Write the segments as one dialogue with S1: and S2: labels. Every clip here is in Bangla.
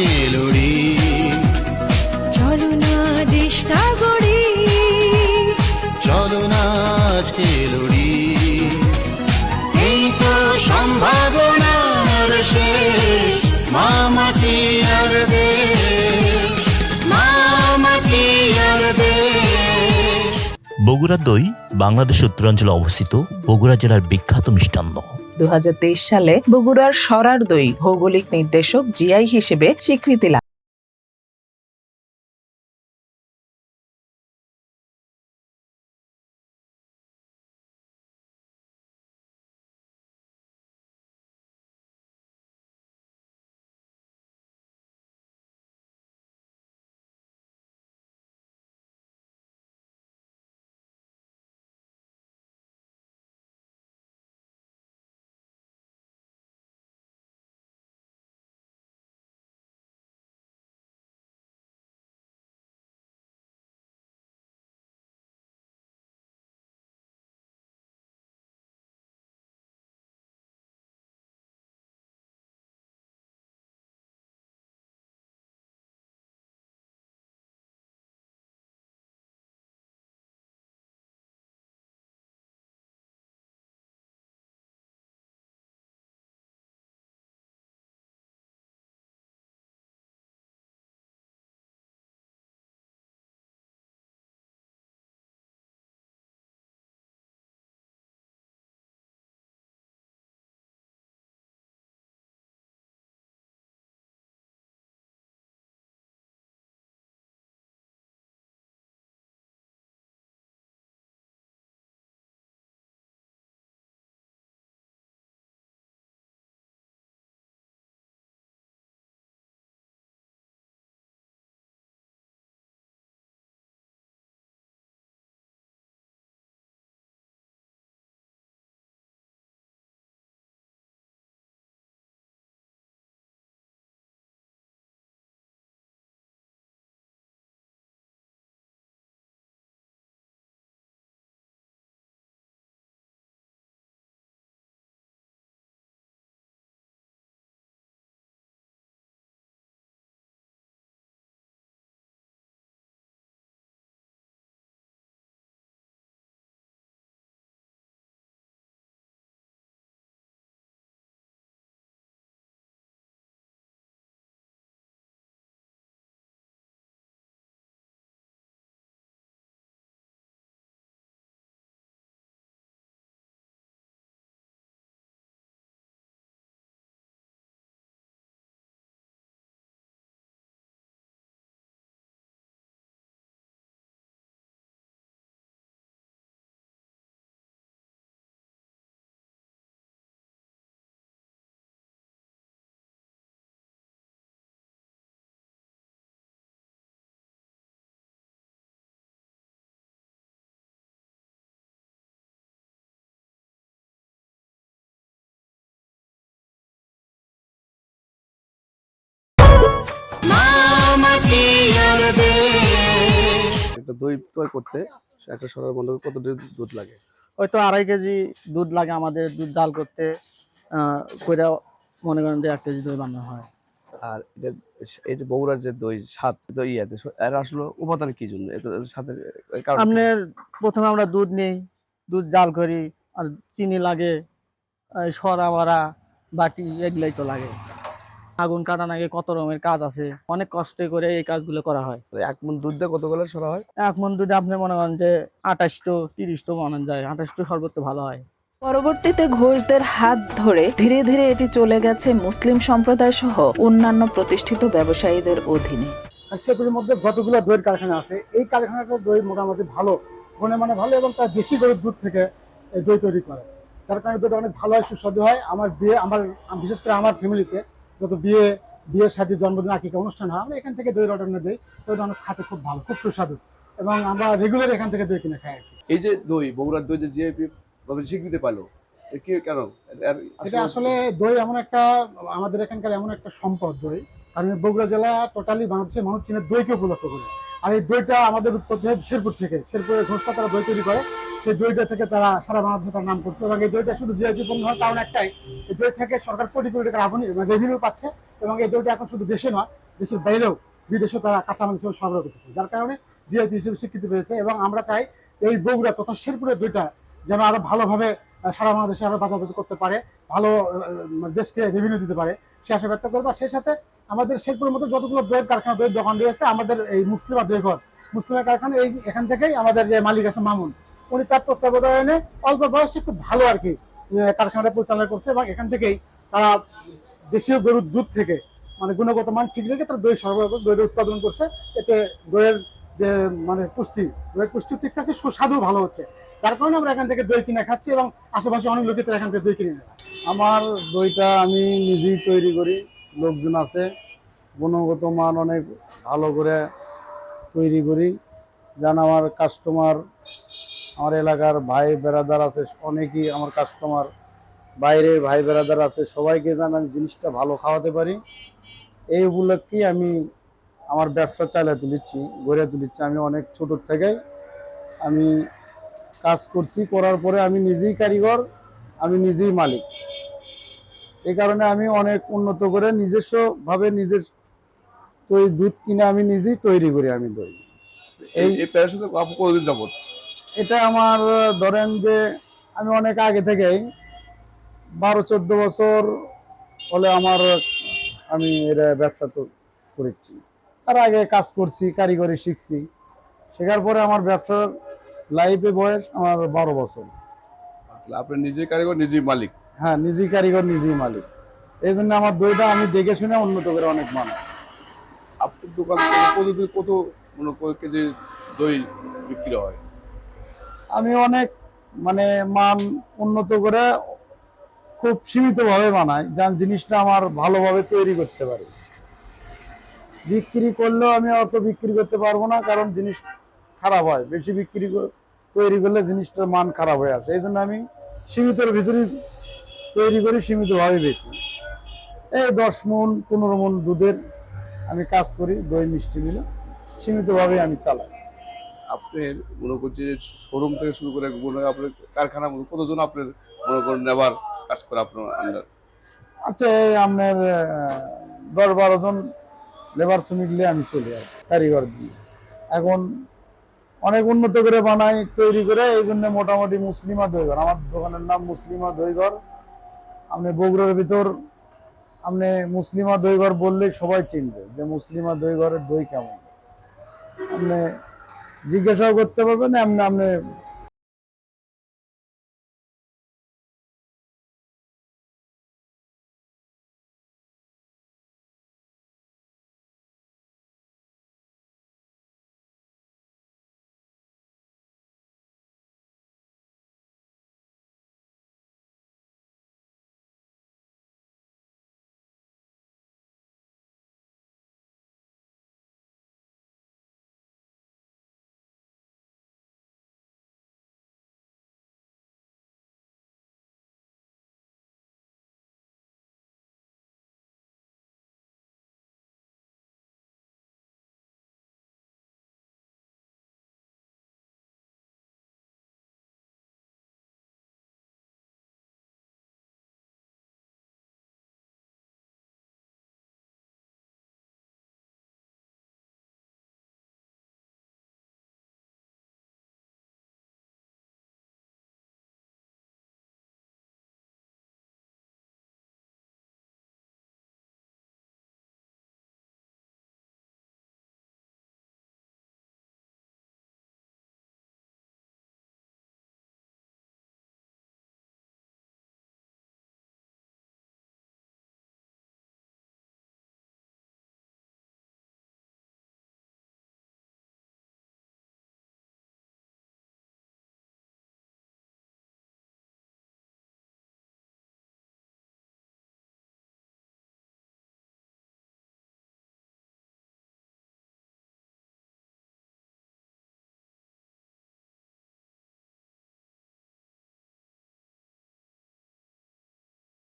S1: আজকে লড়ি
S2: চলো না দেশটা গড়ি।
S1: চলো না লড়ি এই তো সম্ভাবনার শেষ মা মাটি আর দেশ। মা মাটি আর দেশ।
S3: বগুড়া দই বাংলাদেশ উত্তরাঞ্চলে অবস্থিত বগুড়া জেলার বিখ্যাত মিষ্টান্ন।
S4: দু হাজার তেইশ সালে বগুড়ার সরার দই ভৌগোলিক নির্দেশক জিআই হিসেবে স্বীকৃতি লাভ
S5: একটা দই তৈরি করতে একটা সরার কত দুধ লাগে?
S6: হয়তো আড়াই কেজি দুধ লাগে আমাদের দুধ জাল করতে মনে করেন যে এক কেজি দই বানানো হয়।
S5: আর এটা এই যে বগুড়ার যে দই স্বাদ দই ইয়াতে এর আসলে উপাদান কি জন্য? সাথে
S6: আপনার প্রথমে আমরা দুধ নেই দুধ জাল করি আর চিনি লাগে সরা বাটি এগুলাই তো লাগে। আগুন কাটা লাগে কত রকমের কাজ আছে? অনেক কষ্ট করে এই কাজগুলো করা হয়।
S5: এক মন দুধ দিয়ে কত গেলে সরা হয়?
S6: এক মন দুধে আপনি মনে করেন যে আঠাশটো তিরিশটো বানানো যায়। আঠাশটো সর্বোচ্চ ভালো হয়।
S4: পরবর্তীতে ঘোষদের হাত ধরে ধীরে ধীরে এটি চলে গেছে মুসলিম সম্প্রদায় সহ অন্যান্য প্রতিষ্ঠিত ব্যবসায়ীদের অধীনে।
S7: আর সেগুলোর মধ্যে যতগুলো দইয়ের কারখানা আছে এই কারখানাটা দই মোটামুটি ভালো গুণে মানে ভালো এবং তার দেশি গরুর দুধ থেকে দই তৈরি করে। যার কারণে দইটা অনেক ভালো হয় সুস্বাদু হয়। আমার বিয়ে আমার বিশেষ করে আমার ফ্যামিলিতে যত বিয়ে বিয়ের সাথে জন্মদিন আঁকি অনুষ্ঠান হয় আমরা এখান থেকে দই নিয়ে দিই। দইটা অনেক খাতে খুব ভালো খুব সুস্বাদু। এবং আমরা রেগুলার এখান থেকে দই কিনে খাই আর কি।
S5: এই যে দই বগুড়ার দই যে জিআইপি স্বীকৃতি পালো কি কারণ এর-
S7: এটা আসলে দই এমন একটা আমাদের এখানকার এমন একটা সম্পদ দই কারণ বগুড়া জেলা টোটালি বাংলাদেশের মানুষ চীনের দইকে উপলক্ষ করে। আর এই দইটা আমাদের উৎপত্তি হয় শেরপুর থেকে, শেরপুরের ঘোষটা তারা দই তৈরি করে। সেই দইটা থেকে তারা সারা বাংলাদেশে তার নাম করছে এবং এই দইটা শুধু জিআইপি পণ্য হওয়ার কারণ একটাই, এই দই থেকে সরকার কোটি কোটি টাকার আগুন রেভিনিউ পাচ্ছে এবং এই দইটা এখন শুধু দেশে নয়, দেশের বাইরেও বিদেশে তারা কাঁচামাল হিসেবে সরবরাহ করতেছে, যার কারণে জিআইপি হিসেবে স্বীকৃতি পেয়েছে এবং আমরা চাই এই বগুড়া তথা শেরপুরের দইটা যেন আরও ভালোভাবে সারা বাংলাদেশে আরও বাজারজাত করতে পারে, ভালো মানে দেশকে রেভিনিউ দিতে পারে। সে আশা ব্যক্ত করব। সেই সাথে আমাদের শেরপুরের মতো যতগুলো দইয়ের কারখানা দইয়ের দোকান রয়েছে, আমাদের এই মুসলিমা দইঘর মুসলিমের কারখানা এই, এখান থেকেই আমাদের যে মালিক আছে মামুন, উনি তার তত্ত্বাবধানে অল্প বয়সে খুব ভালো আর কি কারখানাটা পরিচালনা করছে এবং এখান থেকেই তারা দেশীয় গরুর দুধ থেকে মানে গুণগত মান ঠিক রেখে তারা দই সরবরাহ করছে দইয়ের উৎপাদন করছে। এতে দইয়ের যে মানে পুষ্টি পুষ্টি ঠিক থাকছে, সুস্বাদু ভালো হচ্ছে। যার কারণে আমরা এখান থেকে দই কিনে খাচ্ছি এবং আশেপাশে অনেক লোকে তারা এখান থেকে দই কিনে
S8: আমার দইটা আমি নিজেই তৈরি করি, লোকজন আছে, গুণগত মান অনেক ভালো করে তৈরি করি। যেন আমার কাস্টমার আমার এলাকার ভাই বেড়াদার আছে, অনেকেই আমার কাস্টমার বাইরের ভাই বেড়াদার আছে, সবাইকে যেন আমি জিনিসটা ভালো খাওয়াতে পারি। এই উপলক্ষেই আমি আমার ব্যবসা চালিয়ে তুলেছি গড়ে তুলেছি। আমি অনেক ছোট থেকেই আমি কাজ করছি করার পরে আমি নিজেই কারিগর আমি নিজেই মালিক। এই কারণে আমি অনেক উন্নত করে নিজস্ব ভাবে নিজের তৈরি দুধ কিনে আমি নিজেই তৈরি করি আমি দই।
S5: এই সাথে কতদিন যাবত
S8: এটা আমার ধরেন যে আমি অনেক আগে থেকেই বারো চোদ্দ বছর হলে আমার আমি এটা ব্যবসা তো করেছি। তার আগে কাজ করছি কারিগরি শিখছি। শেখার পরে আমার ব্যবসার লাইফে বয়স আমার বারো বছর।
S5: আপনি নিজেই কারিগর নিজেই মালিক?
S8: হ্যাঁ নিজেই কারিগর নিজেই মালিক। এই জন্য আমার দইটা আমি দেখে শুনে উন্নত করে অনেক মানুষ।
S5: আপনার দোকান থেকে প্রতিদিন কত মনে কেজি দই বিক্রি হয়?
S8: আমি অনেক মানে মান উন্নত করে খুব সীমিতভাবে বানাই যার জিনিসটা আমার ভালোভাবে তৈরি করতে পারি। বিক্রি করলেও আমি অত বিক্রি করতে পারব না কারণ জিনিস খারাপ হয়। বেশি বিক্রি কর- তৈরি করলে জিনিসটার মান খারাপ হয়ে আসে। এই জন্য আমি সীমিতর ভিতরে তৈরি করি সীমিতভাবে বেশি। এই দশ মন পনেরো মন দুধের আমি কাজ করি দই মিষ্টি মিলে সীমিতভাবে আমি চালাই।
S5: আপনার মনে করছে যে শোরুম থেকে শুরু করে মনে হয় আপনার কারখানা কতজন আপনার মনে করেন নেবার কাজ করে আপনার আন্ডার?
S8: আচ্ছা এই আপনার দশ বারো জন লেবার শ্রমিক আমি চলে আসি কারিগর দিয়ে। এখন অনেক উন্নত করে বানাই, তৈরি করে, এই জন্য মোটামুটি মুসলিমা দইঘর। আমার দোকানের নাম মুসলিমা দইঘর। আপনি বগুড়ার ভিতর আপনি মুসলিমা দইঘর বললে সবাই চিনবে যে মুসলিমা দইঘরের দই কেমন। আপনি জিজ্ঞাসাও করতে পারবেন, এমনি আপনি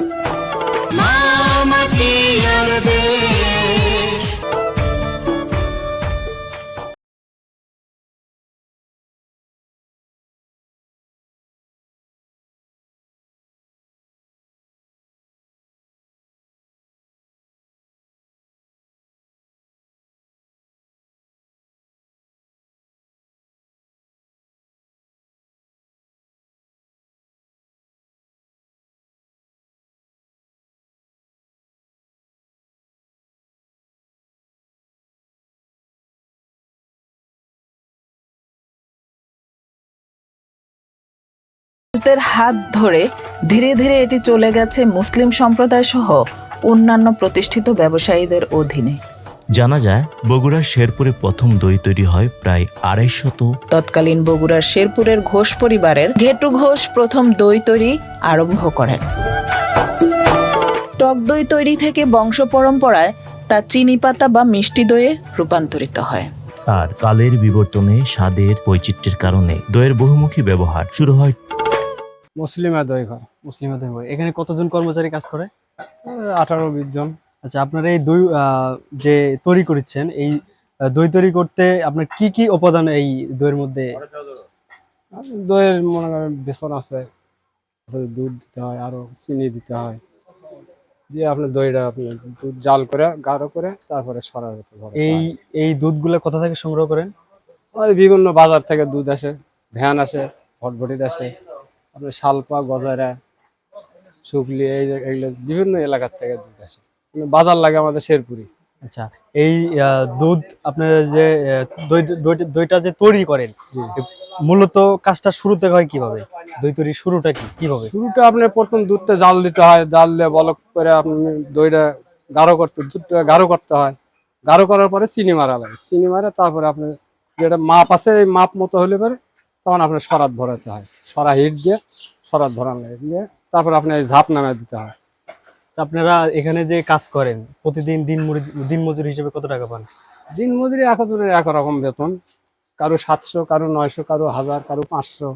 S8: you
S4: দের হাত ধরে ধীরে ধীরে এটি চলে গেছে মুসলিম সম্প্রদায় সহ অন্যান্য প্রতিষ্ঠিত ব্যবসায়ীদের অধীনে।
S3: জানা যায় বগুড়ার শেরপুরে প্রথম দই তৈরি হয় প্রায় আড়াইশত
S4: তৎকালীন বগুড়ার শেরপুরের ঘোষ পরিবারের ঘেটু ঘোষ প্রথম দই তৈরি আরম্ভ করেন। টক দই তৈরি থেকে বংশ পরম্পরায় তা চিনি পাতা বা মিষ্টি দইয়ে রূপান্তরিত হয়।
S3: আর কালের বিবর্তনে স্বাদের বৈচিত্র্যের কারণে দইয়ের বহুমুখী ব্যবহার শুরু হয়
S9: মুসলিমা দই ঘর মুসলিমা দই ঘর এখানে কতজন কর্মচারী কাজ করে?
S10: আঠারো বিশ জন।
S9: আচ্ছা আপনারা এই দই যে তৈরি করেছেন এই দই তৈরি করতে আপনার কি কি উপাদান এই দইয়ের মধ্যে?
S10: দইয়ের মনে করেন বেসন আছে দুধ দিতে হয় আরও চিনি দিতে হয়। দিয়ে আপনার দইটা আপনি দুধ জাল করে গাঢ় করে তারপরে সরার
S9: এই। এই দুধগুলো কোথা থেকে সংগ্রহ করেন?
S10: বিভিন্ন বাজার থেকে দুধ আসে ভ্যান আসে ভটভটিত আসে। আপনার শালপা গজারা শুকলি এই এগুলো বিভিন্ন এলাকার থেকে দুধ আসে। বাজার লাগে আমাদের শেরপুরি।
S9: আচ্ছা এই দুধ আপনার যে দইটা যে তৈরি করেন মূলত কাজটা শুরুতে হয় কীভাবে? দই তৈরির শুরুটা কি কীভাবে?
S10: শুরুটা আপনার প্রথম দুধটা জাল দিতে হয় জাল দিয়ে বলক করে আপনি দইটা গাঢ় করতে দুধটা গাঢ় করতে হয়। গাঢ় করার পরে চিনি মারা লাগে। চিনি মারা তারপরে আপনার যেটা মাপ আছে এই মাপ মতো হলে পরে তখন আপনার সরাত ভরাতে হয়। সরা হিট দিয়ে সরাত ভরান লাগে। দিয়ে তারপর আপনার ঝাঁপ নামে দিতে হয়।
S9: তা আপনারা এখানে যে কাজ করেন প্রতিদিন দিন দিন মজুরি হিসেবে কত টাকা পান?
S10: দিন মজুরি এক রকম বেতন। কারও সাতশো কারও নয়শো কারও হাজার কারও পাঁচশো।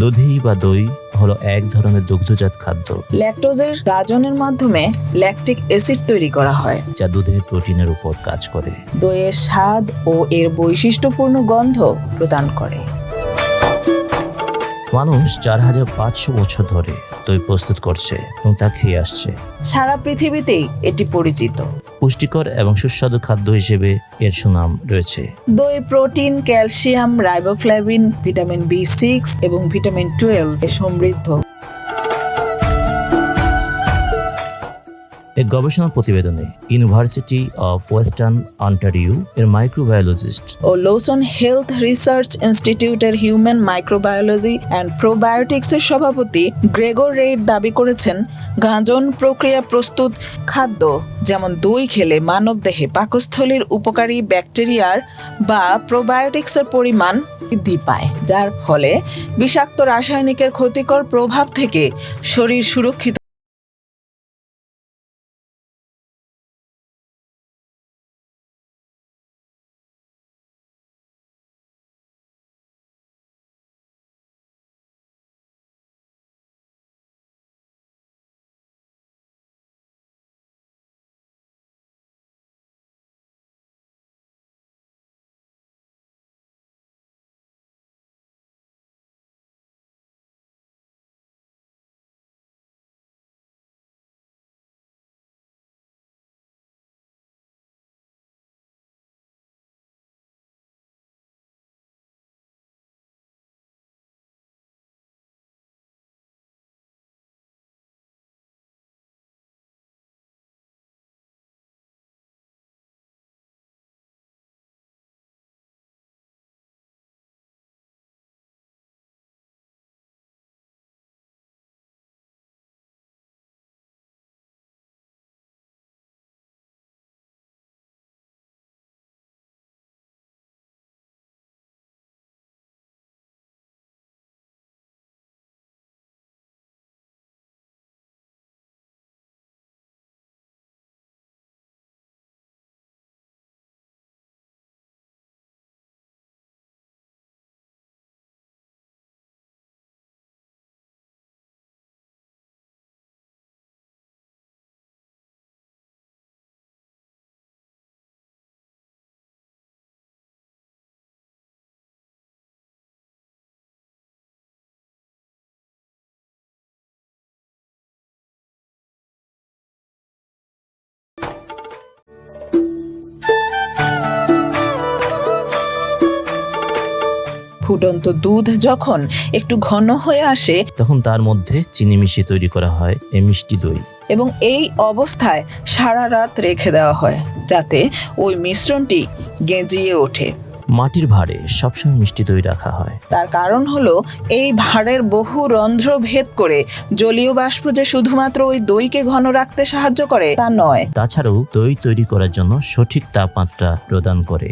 S3: দধি বা দই হলো এক ধরনের দুগ্ধজাত খাদ্য।
S4: ল্যাকটোজের গাজনের মাধ্যমে ল্যাকটিক অ্যাসিড তৈরি করা হয়।
S3: যা দুধের প্রোটিনের উপর কাজ করে।
S4: দইয়ের স্বাদ ও এর বৈশিষ্ট্যপূর্ণ গন্ধ প্রদান করে।
S3: মানুষ চার হাজার পাঁচশো বছর ধরে দই প্রস্তুত করছে এবং তা খেয়ে আসছে।
S4: সারা পৃথিবীতেই এটি পরিচিত।
S3: পুষ্টিকর এবং সুস্বাদু খাদ্য হিসেবে এর সুনাম রয়েছে।
S4: দই, protein, calcium, riboflavin, vitamin B six এবং ভিটামিন টুয়েলভ এ সমৃদ্ধ।
S3: এক গবেষণা প্রতিবেদনে ইউনিভার্সিটি অফ ওয়েস্টার্ন অন্টারিও এর মাইক্রোবায়োলজিস্ট
S4: ও লোসন হেলথ রিসার্চ ইনস্টিটিউটের হিউম্যান মাইক্রোবায়োলজি অ্যান্ড প্রোবায়োটিক্সের সভাপতি গ্রেগর রেইড দাবি করেছেন, গাঁজন প্রক্রিয়া প্রস্তুত খাদ্য যেমন দই খেলে মানবদেহে পাকস্থলীর উপকারী ব্যাকটেরিয়ার বা প্রোবায়োটিক্সের পরিমাণ বৃদ্ধি পায়, যার ফলে বিষাক্ত রাসায়নিকের ক্ষতিকর প্রভাব থেকে শরীর সুরক্ষিত ফুটন্ত দুধ যখন একটু ঘন হয়ে আসে
S3: তখন তার মধ্যে চিনি মিশিয়ে তৈরি করা হয় এই মিষ্টি দই।
S4: এবং এই অবস্থায় সারা রাত রেখে দেওয়া হয় যাতে ওই মিশ্রণটি গেঁজিয়ে ওঠে।
S3: মাটির ভাঁড়ে সবসময় মিষ্টি দই রাখা হয়।
S4: তার কারণ হলো এই ভাঁড়ের বহু রন্ধ্র ভেদ করে জলীয় বাষ্প যে শুধুমাত্র ওই দইকে ঘন রাখতে সাহায্য করে তা নয়।
S3: তাছাড়াও দই তৈরি করার জন্য সঠিক তাপমাত্রা প্রদান করে।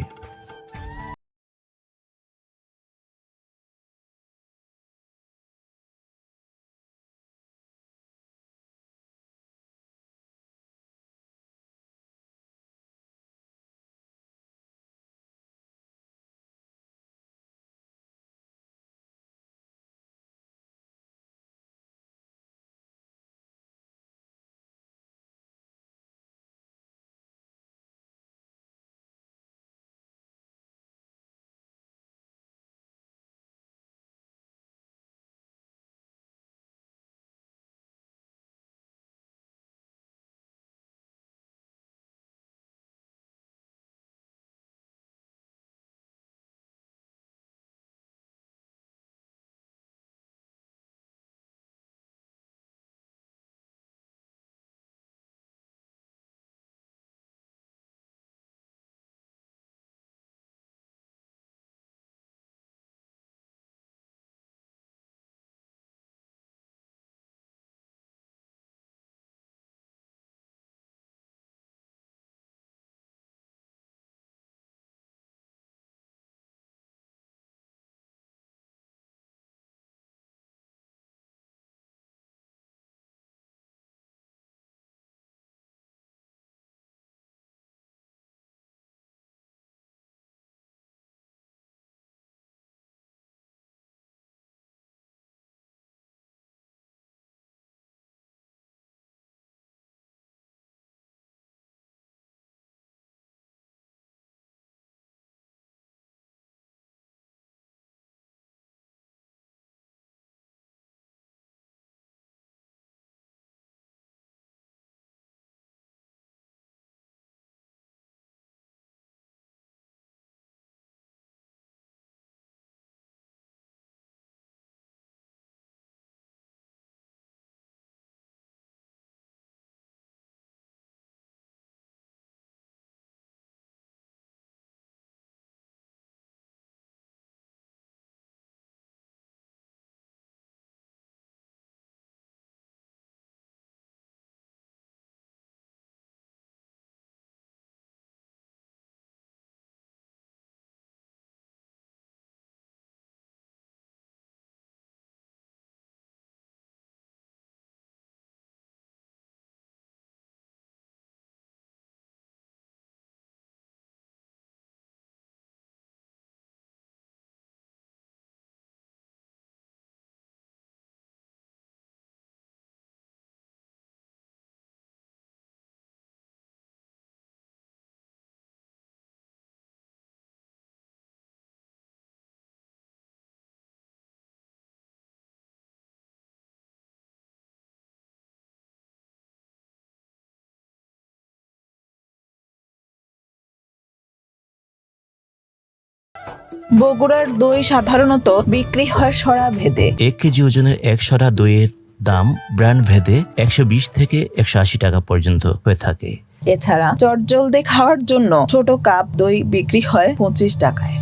S4: বগুড়ার দই সাধারণত বিক্রি হয় সরা ভেদে।
S3: এক কেজি ওজনের এক সরা দইয়ের দাম ব্র্যান্ড ভেদে একশো বিশ থেকে একশো আশি টাকা পর্যন্ত হয়ে থাকে।
S4: এছাড়া চটজলদি খাওয়ার জন্য ছোট কাপ দই বিক্রি হয় পঁচিশ টাকায়।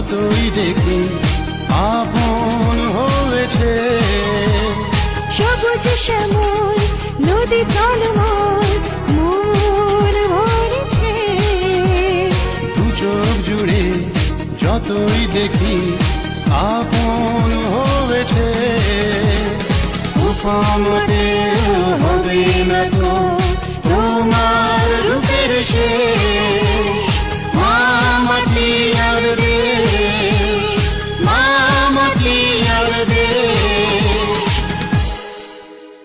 S1: যতই দেখি আপন হয়েছে।
S2: সবুজ শ্যামল নদী চলমল মন ভরেছে।
S1: দু চোখ জুড়ে যতই দেখি আপন হয়েছে। উপমতে হবে না তো তোমার রূপের শেষ